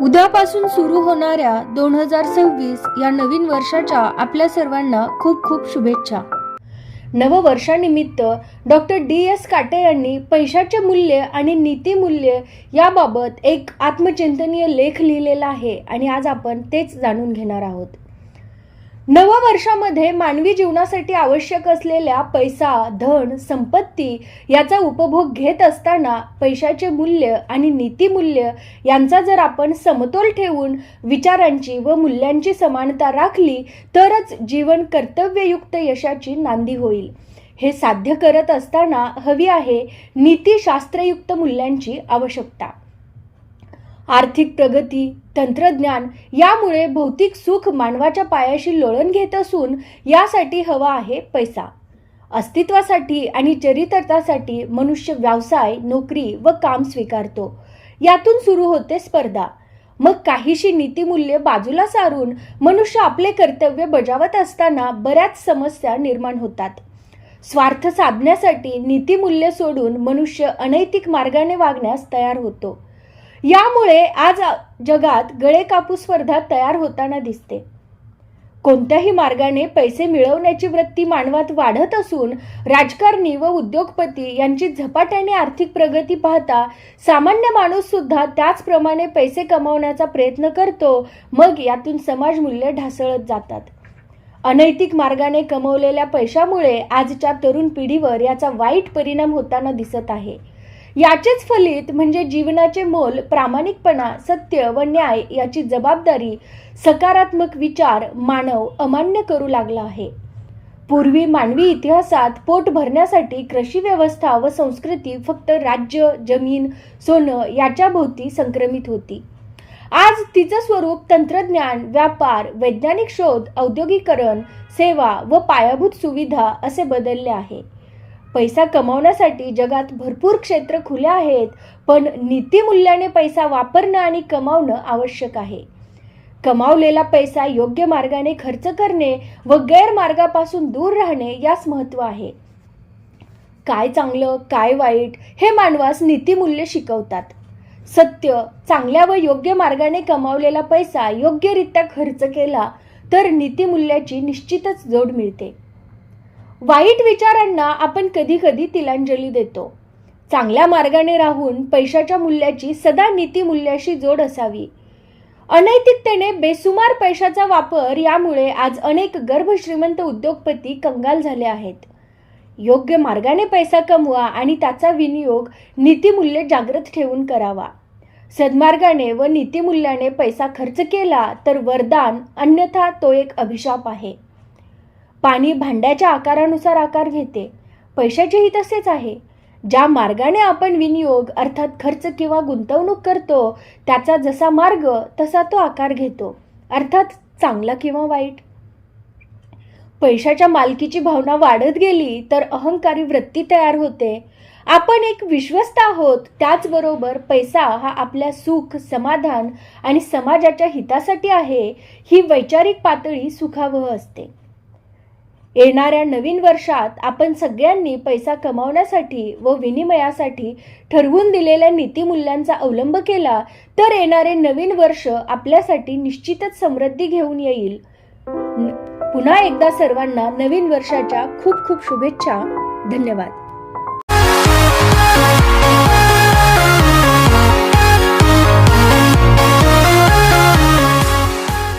उद्यापासून सुरू होणाऱ्या दोन हजार सव्वीस या नवीन वर्षाच्या आपल्या सर्वांना खूप खूप शुभेच्छा. नववर्षानिमित्त डॉक्टर डी एस काटे यांनी पैशाचे मूल्य आणि नीतिमूल्य याबाबत एक आत्मचिंतनीय लेख लिहिलेला आहे आणि आज आपण तेच जाणून घेणार आहोत. नववर्षामध्ये मानवी जीवनासाठी आवश्यक असलेल्या पैसा धन संपत्ती याचा उपभोग घेत असताना पैशाचे मूल्य आणि नीतिमूल्य यांचा जर आपण समतोल ठेवून विचारांची व मूल्यांची समानता राखली तरच जीवन कर्तव्ययुक्त यशाची नांदी होईल. हे साध्य करत असताना हवी आहे नीतिशास्त्रयुक्त मूल्यांची आवश्यकता. आर्थिक प्रगती तंत्रज्ञान यामुळे भौतिक सुख मानवाच्या पायाशी लोळण घेत असून यासाठी हवा आहे पैसा. अस्तित्वासाठी आणि चरितार्थासाठी मनुष्य व्यवसाय नोकरी व काम स्वीकारतो. यातून सुरू होते स्पर्धा. मग काहीशी नीतिमूल्य बाजूला सारून मनुष्य आपले कर्तव्य बजावत असताना बऱ्याच समस्या निर्माण होतात. स्वार्थ साधण्यासाठी नीतिमूल्य सोडून मनुष्य अनैतिक मार्गाने वागण्यास तयार होतो. यामुळे आज जगात गळे कापू स्पर्धा तयार होताना दिसते. कोणत्याही मार्गाने पैसे मिळवण्याची वृत्ती मानवात वाढत असून राजकारणी व उद्योगपती यांची झपाट्याने आर्थिक प्रगती पाहता सामान्य माणूस सुद्धा त्याचप्रमाणे पैसे कमावण्याचा प्रयत्न करतो मग यातून समाज मूल्य ढासळत जातात. अनैतिक मार्गाने कमवलेल्या पैशामुळे आजच्या तरुण पिढीवर याचा वाईट परिणाम होताना दिसत आहे. याचेच फलित म्हणजे जीवनाचे मोल प्रामाणिकपणा सत्य व न्याय याची जबाबदारी सकारात्मक विचार मानव अमान्य करू लागला आहे. पूर्वी मानवी इतिहासात पोट भरण्यासाठी कृषी व्यवस्था व संस्कृती फक्त राज्य जमीन सोनं याच्या भोवती संक्रमित होती. आज तिचं स्वरूप तंत्रज्ञान व्यापार वैज्ञानिक शोध औद्योगिकरण सेवा व पायाभूत सुविधा असे बदलले आहे. पैसा कमावण्यासाठी जगात भरपूर क्षेत्र खुले आहेत पण नीतिमूल्याने पैसा वापरणं आणि कमावणं आवश्यक आहे. कमावलेला पैसा योग्य मार्गाने खर्च करणे व गैरमार्गापासून दूर राहणे यास महत्त्व आहे. काय चांगलं काय वाईट हे मानवास नीतिमूल्य शिकवतात. सत्य चांगल्या व योग्य मार्गाने कमावलेला पैसा योग्यरित्या खर्च केला तर नीतिमूल्याची निश्चितच जोड मिळते. वाईट विचारांना आपण कधी कधी तिलांजली देतो. चांगल्या मार्गाने राहून पैशाच्या मूल्याची सदा नीतिमूल्याशी जोड असावी. अनैतिकतेने बेसुमार पैशाचा वापर यामुळे आज अनेक गर्भश्रीमंत उद्योगपती कंगाल झाले आहेत. योग्य मार्गाने पैसा कमवा आणि त्याचा विनियोग नीतिमूल्य जागृत ठेवून करावा. सद्मार्गाने व नीतिमूल्याने पैसा खर्च केला तर वरदान अन्यथा तो एक अभिशाप आहे. पाणी भांड्याच्या आकारानुसार आकार घेते. पैशाचेही तसेच आहे. ज्या मार्गाने आपण विनियोग अर्थात खर्च किंवा गुंतवणूक करतो त्याचा जसा मार्ग तसा तो आकार घेतो. अर्थात चांगला किंवा वाईट. पैशाच्या मालकीची भावना वाढत गेली तर अहंकारी वृत्ती तयार होते. आपण एक विश्वस्त आहोत त्याचबरोबर पैसा हा आपल्या सुख समाधान आणि समाजाच्या हितासाठी आहे ही वैचारिक पातळी सुखावह असते. येणाऱ्या नवीन वर्षात आपण सगळ्यांनी पैसा कमावण्यासाठी व विनिमयासाठी ठरवून दिलेल्या नीतिमूल्यांचा अवलंब केला तर येणारे नवीन वर्ष आपल्यासाठी निश्चितच समृद्धी घेऊन येईल. पुन्हा एकदा सर्वांना नवीन वर्षाच्या खूप खूप शुभेच्छा. धन्यवाद.